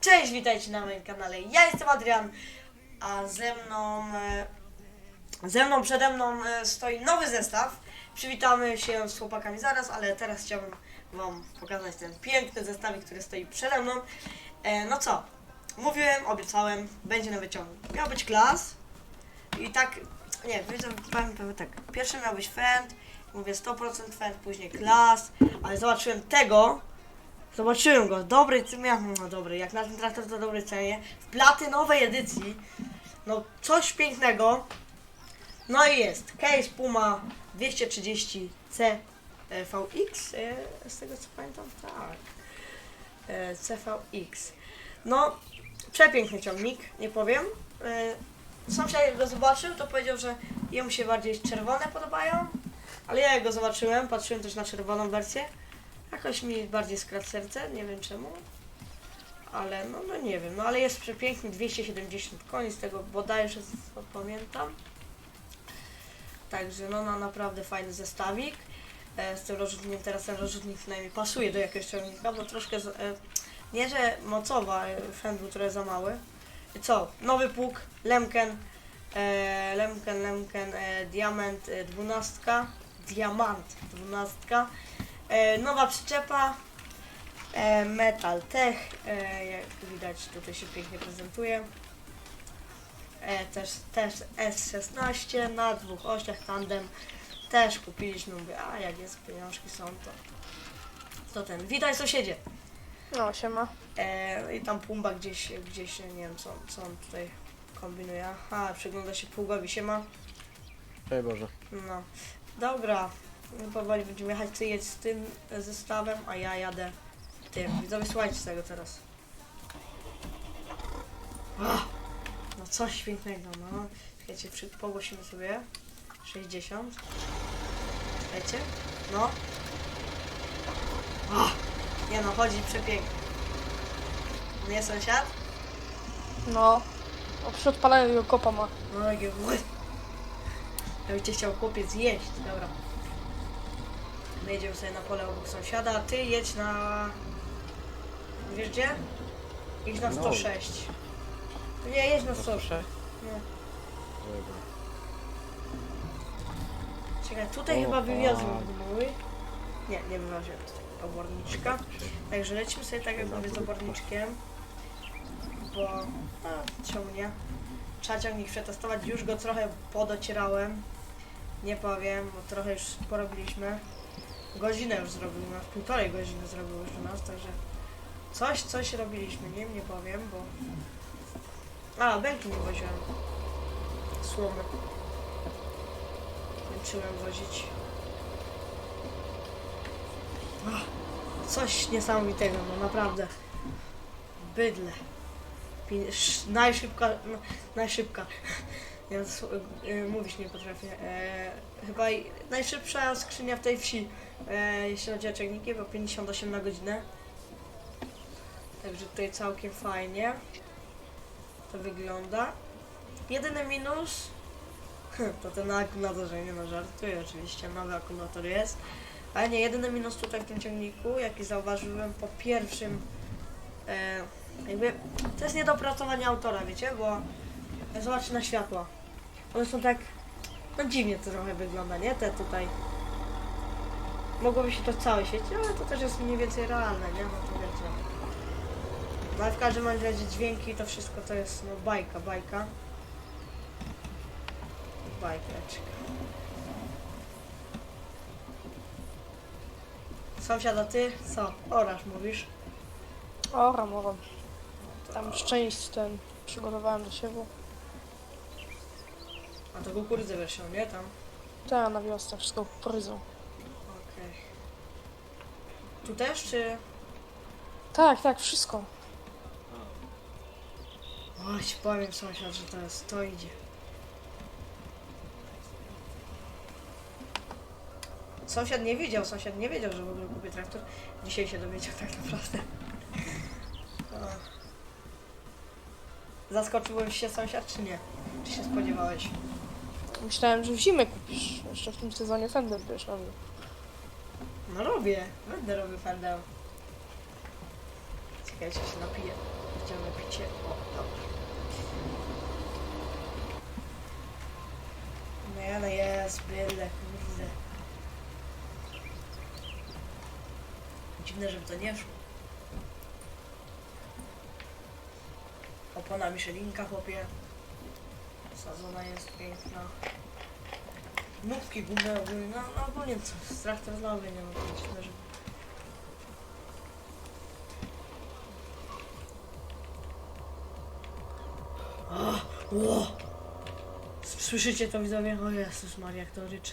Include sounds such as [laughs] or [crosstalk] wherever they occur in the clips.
Cześć, witajcie na moim kanale. Ja jestem Adrian, a ze mną, e, ze mną przede mną e, stoi nowy zestaw. Przywitamy się z chłopakami zaraz, ale teraz chciałbym Wam pokazać ten piękny zestawik, który stoi przede mną. E, no co, mówiłem, obiecałem, będzie nowy ciągnik. Miał być klas i tak, nie, powiem, powiem tak. Pierwszy miał być Fend, mówię 100% Fend, później klas, ale zobaczyłem tego, Zobaczyłem go, dobry, ja, no dobry, jak na ten traktor to dobry cenie. W platynowej edycji, no coś pięknego. No i jest, case Puma 230 CVX, e, z tego co pamiętam, tak. E, CVX. No, przepiękny ciągnik, nie powiem. E, Sąsiad jak go zobaczył, to powiedział, że jemu się bardziej czerwone podobają. Ale ja jak go zobaczyłem, patrzyłem też na czerwoną wersję. Jakoś mi bardziej skradł serce, nie wiem czemu. Ale no, no nie wiem, no ale jest przepiękny, 270 koni, z tego bodajże pamiętam. Także no, no naprawdę fajny zestawik. E, z tym rozrzutnikiem teraz ten rozrzutnik przynajmniej pasuje do jakiegoś ciągnika, bo troszkę, z, e, nie że mocowa, e, fend był trochę za mały. Co? Nowy pług, Lemken, e, Lemken, Lemken, e, Diament e, 12, Diamant 12, E, nowa przyczepa e, Metal Tech, e, jak widać tutaj się pięknie prezentuje. E, też, też S16 na dwóch ościach tandem też kupiliśmy, mówię, a jak jest pieniążki są to to ten, witaj sąsiedzie No, siema. e, i tam Pumba gdzieś, gdzieś nie wiem co, co on tutaj kombinuje, aha, przygląda się pługowi, siema Ej Boże. no, dobra. No, Powoli będziemy jechać, ty jedź z tym zestawem, a ja jadę tym. Widzowie, słuchajcie z tego teraz. No coś pięknego, no. Czekajcie, przy, pogłosimy sobie. 60. Czekajcie. No. Nie no, chodzi przepięknie. Nie sąsiad? No. O, przy odpaleniu jego kopa ma. No takie ły. Jakbyście chciał chłopiec jeść, dobra. My jedziemy sobie na pole obok sąsiada, a ty jedź na... Wiesz gdzie? Idź na No. 106. Nie, jedź na 106. Nie. Czekaj, tutaj O, chyba wywiozłem a. mój. Nie, nie wywoziłem tutaj oborniczka. Także lecimy sobie tak jak mówię z oborniczkiem. Bo... No, czemu nie? Przetestować. Już go trochę podocierałem. Nie powiem, bo trochę już porobiliśmy. Godzinę już zrobił nas, półtorej godziny zrobił już nas, także coś, coś robiliśmy, nie, nie powiem, bo... A, bęki nie woziłem. Słomy. Kończyłem wozić. Ach, coś niesamowitego, no naprawdę. Bydle. Najszybka, no, najszybka. [laughs] Ja y, mówić nie potrafię. E, chyba najszybsza skrzynia w tej wsi, e, jeśli chodzi o ciągniki, bo 58 na godzinę. Także tutaj całkiem fajnie to wygląda. Jedyny minus [laughs] to ten akumulator, że nie no żartuję oczywiście, nowy akumulator jest. Ale nie, jedyny minus tutaj w tym ciągniku, jaki zauważyłem po pierwszym e, jakby to jest niedopracowanie autora, wiecie, bo zobaczcie na światła. One są tak, no dziwnie to trochę wygląda, nie? Te tutaj. Mogłoby się to całe świecić, ale to też jest mniej więcej realne, nie? No to wiecie. No ale w każdym razie dźwięki to wszystko to jest, no bajka, bajka. Bajeczka. Sąsiada ty, co? Orasz mówisz? O, ramowam. Tam szczęść ten przygotowałem do siebie. A to kukurydzę wiesz, nie? Tam. Tak, na wiosnę wszystko pryzą. Okej. Tu też, czy... Tak, tak, wszystko. O, ci powiem sąsiad, że jest, to idzie. Sąsiad nie wiedział, sąsiad nie wiedział, że w ogóle kupię traktor. Dzisiaj się dowiedział tak naprawdę. O. Zaskoczyłem się sąsiad, czy nie? Czy się spodziewałeś? Myślałem, że w zimę kupisz. Jeszcze w tym sezonie Fender wiesz na mnie. No robię, będę robił fandel. Czekajcie, się napiję. Chciałem picie. O, dobra. No jest, byle, kurde. Dziwne, żeby to nie szło. Opona Michelinka, chłopie. Sadzona jest piękna. Nutki gumy ogólnie, no, no ogólnie co, strach to znowu nie ma, dziwne, że... O, o! Słyszycie to widzowie? O Jezus Maria, jak to ryczy.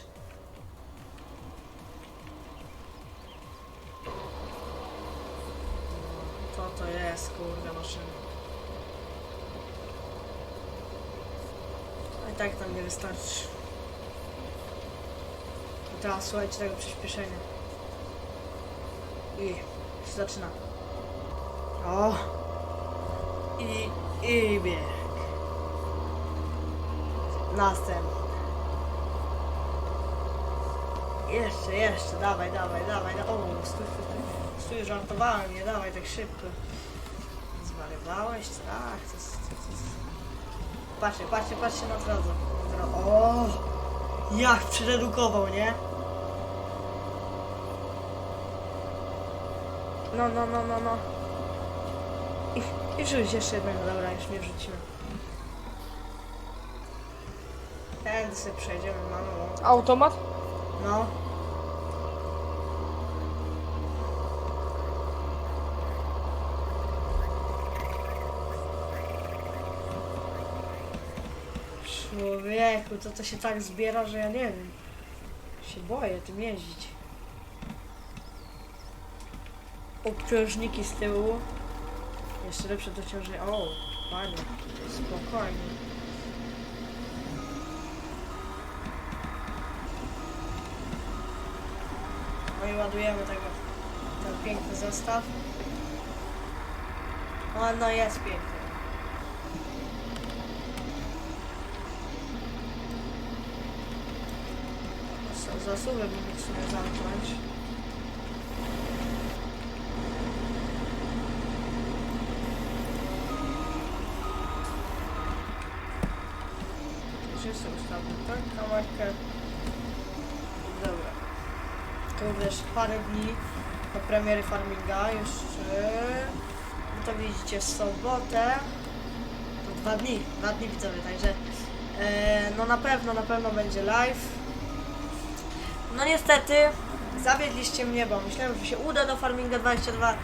A i tak tam nie wystarczy. I teraz słuchajcie tego przyspieszenia. I się zaczyna. O! I, i bieg. Następny. Jeszcze, jeszcze, dawaj, dawaj, dawaj. da- O, stój, stój. Stój, żartowałem, nie dawaj tak szybko. Zwariowałeś? Tak, to jest... To jest... Patrzcie, patrzcie, patrzcie na drodze. O! Jak przeredukował, nie? No, no, no, no, no. I, i wrzuć jeszcze jednego, dobra, już nie wrzucimy. Tędy sobie przejdziemy, mamy łąkę. Automat? No. Człowieku, to to się tak zbiera, że ja nie wiem. Się boję tym jeździć. Obciążniki z tyłu. Jeszcze lepsze dociążenie. O, panie, spokojnie. No i ładujemy tego, ten piękny zestaw. O, no jest piękny. Z- Zasuwę mógł sobie zamknąć. Już jest ustawiony, tak? Kamerkę. Dobra. To wiesz, parę dni do premiery Farminga, jeszcze... No to widzicie, sobotę, to dwa dni, dwa dni widzowie, także e, no na pewno, na pewno będzie live. No niestety, zawiedliście mnie, bo myślałem, że się uda do Farminga 22, e,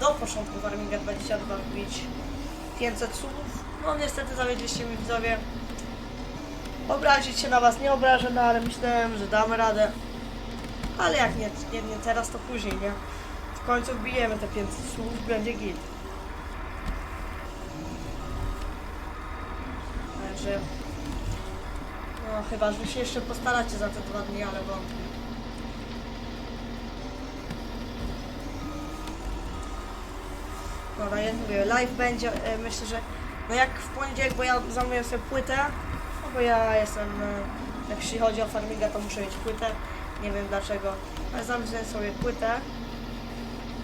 do początku Farminga 22 wbić 500 subów. No niestety zawiedliście mnie widzowie. Obrazić się na was nie obrażę, no ale myślałem, że damy radę. Ale jak nie, nie, nie teraz, to później, nie? W końcu wbijemy te 500 słów, będzie git. Także... No chyba, że się jeszcze postaracie za te dwa dni, ale wątpię. Dobra, ja mówię, live będzie, e, myślę, że no jak w poniedziałek, bo ja zamówię sobie płytę, no bo ja jestem, e, jak jeśli chodzi o farminga, to muszę mieć płytę, nie wiem dlaczego, ale zamówię sobie płytę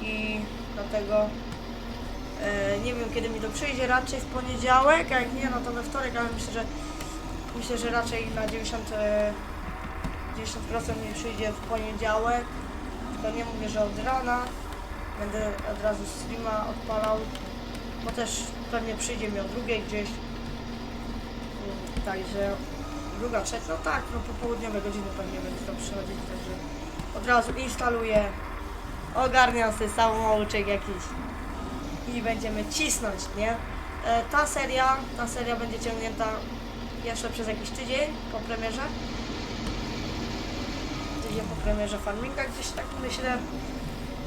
i dlatego e, nie wiem kiedy mi to przyjdzie, raczej w poniedziałek, a jak nie, no to we wtorek, ale myślę, że myślę, że raczej na 90, e, 90% mi przyjdzie w poniedziałek, to nie mówię, że od rana, będę od razu streama odpalał, bo też pewnie przyjdzie mi o drugiej gdzieś, także druga, trzecia, no tak, no popołudniowe godziny pewnie będzie to przychodzić, także od razu instaluję, ogarniam sobie samouczek jakiś i będziemy cisnąć, nie? E, ta seria, ta seria będzie ciągnięta jeszcze przez jakiś tydzień po premierze. Tydzień po premierze Farminga gdzieś tak myślę.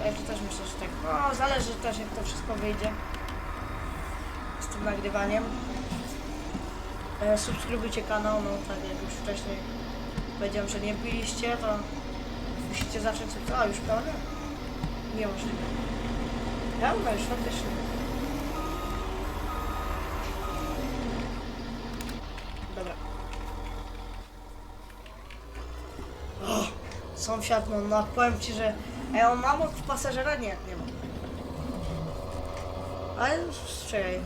Także też myślę, że tak, no zależy też jak to wszystko wyjdzie z tym nagrywaniem. E, subskrybujcie kanał, no tak jak już wcześniej powiedziałem, że nie byliście, to musicie zacząć sobie, a już pełne? Niemożliwe. Pełne już faktycznie. Sąsiad, no, no powiem ci, że... Ej, on ma moc pasażera? Nie, nie ma. Ale czekaj.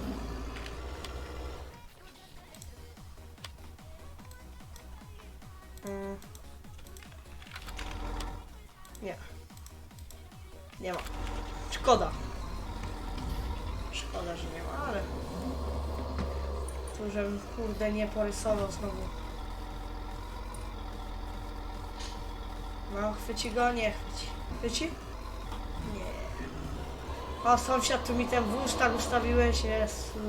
Mm. Nie. Nie ma. Szkoda. Szkoda, że nie ma, ale... Tu, żebym kurde nie porysował znowu. No, chwyci go, nie chwyci. Chwyci? Nie. O, sąsiad, tu mi ten wóz tak ustawiłeś, jest...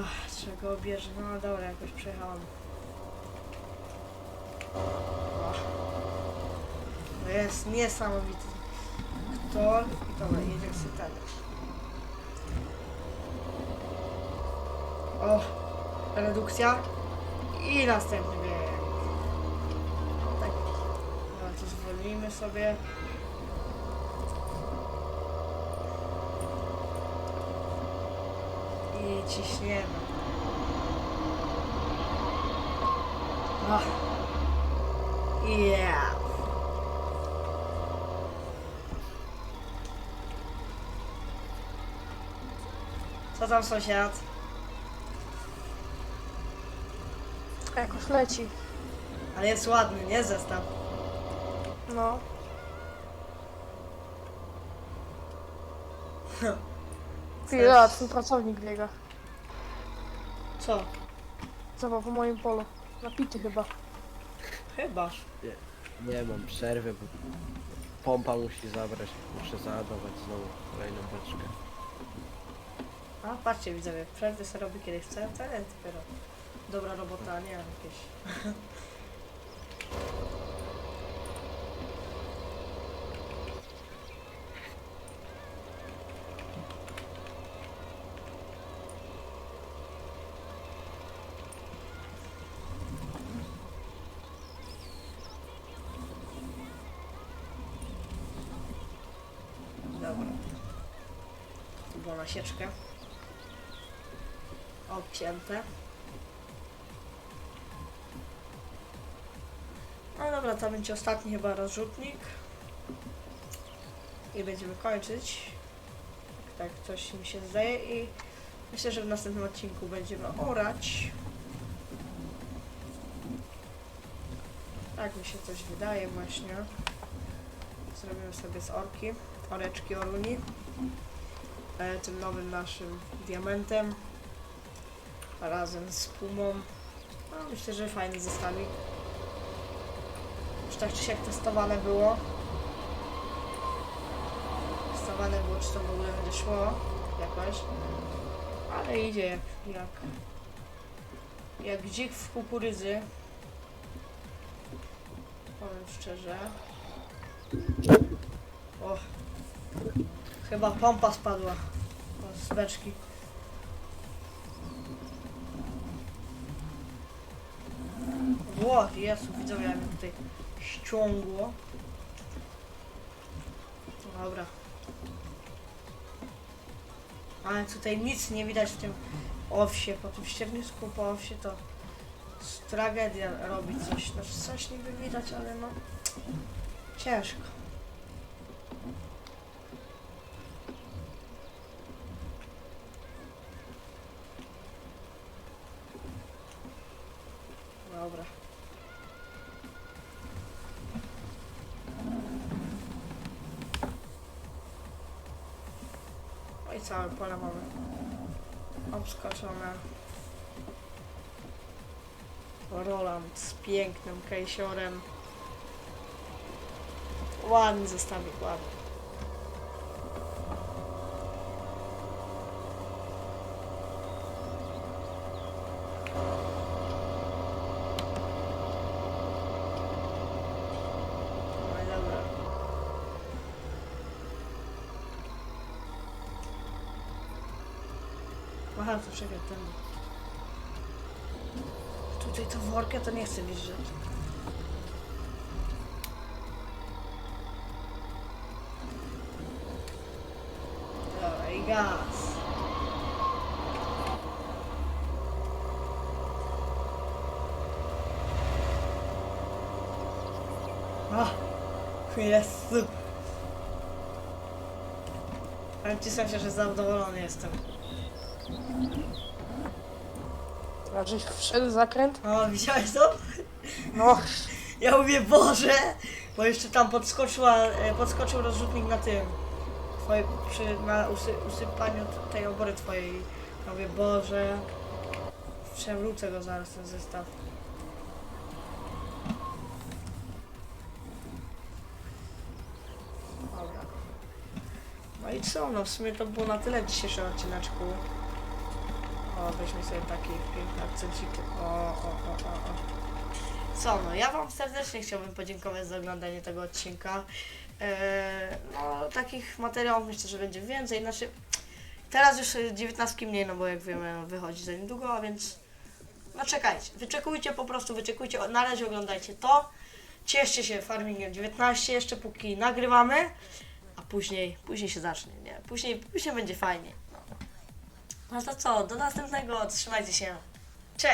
Ach, trzeba go obierze. No dobra, jakoś przejechałem. O. No jest niesamowity. Kto? I dobra, jedzie sobie. O, redukcja. I następny bieg. Zwolnijmy sobie. I ciśniemy. Ach. Yeah. Co tam sąsiad? Jakoś leci. Ale jest ładny, nie zestaw. No. [laughs] Chwila, ten pracownik biega. Co? Zobacz, po moim polu. Napity chyba. Chyba. Nie mam przerwy, bo pompa musi zabrać. Muszę załadować znowu kolejną beczkę. A patrzcie widzowie, przerwy sobie robi kiedy chce, to jest dopiero dobra robota, a nie jakieś. [laughs] Dobra. Tu było na sieczkę. Obcięte. No dobra, to będzie ostatni chyba rozrzutnik. I będziemy kończyć. Tak, tak coś mi się zdaje i myślę, że w następnym odcinku będziemy orać. Tak mi się coś wydaje właśnie. Zrobimy sobie z orki, oreczki oruni. E, tym nowym naszym diamentem razem z Pumą. No, myślę, że fajny zestawik. Już tak czy siak testowane było. Testowane było, czy to w ogóle będzie szło jakoś. Ale idzie jak, jak, jak dzik w kukurydzy. Powiem szczerze. O, chyba pompa spadła z beczki. Ło, Jezu, widzowie, jak tutaj ściągło. Dobra. Ale tutaj nic nie widać w tym owsie, po tym ściernisku po owsie to tragedia robić coś. Znaczy coś niby widać, ale no ciężko. Dobra. No i całe pole mamy obskoczone. Roland z pięknym kejsiorem. Ładny zestawik, ładny. No i dobra. Aha, to czekaj, ten. Tutaj to workę to nie chcę wjeżdżać. Dobra, i gaz. Jezu. Ale ci się, że zadowolony jestem. Raczej wszedł zakręt? O, widziałeś to? No, Ja mówię, Boże! Bo jeszcze tam podskoczyła, e, podskoczył rozrzutnik na tym. Twoje, przy, na usy, usypaniu t- tej obory twojej. Ja mówię, Boże. Przewrócę go zaraz ten zestaw. Dobra. No i co? No w sumie to było na tyle w dzisiejszym odcineczku. O, weźmy sobie taki piękny akcencik. O, o, o, o, o. Co no, ja Wam serdecznie chciałbym podziękować za oglądanie tego odcinka. Eee, no, takich materiałów myślę, że będzie więcej. Znaczy, teraz już y, 19 mniej, no bo jak wiemy, wychodzi za niedługo, a więc no czekajcie, wyczekujcie po prostu, wyczekujcie. Na razie oglądajcie to. Cieszcie się Farmingiem 19 jeszcze póki nagrywamy, a później, później się zacznie, nie? Później, później będzie fajnie. No. to co, do następnego, trzymajcie się.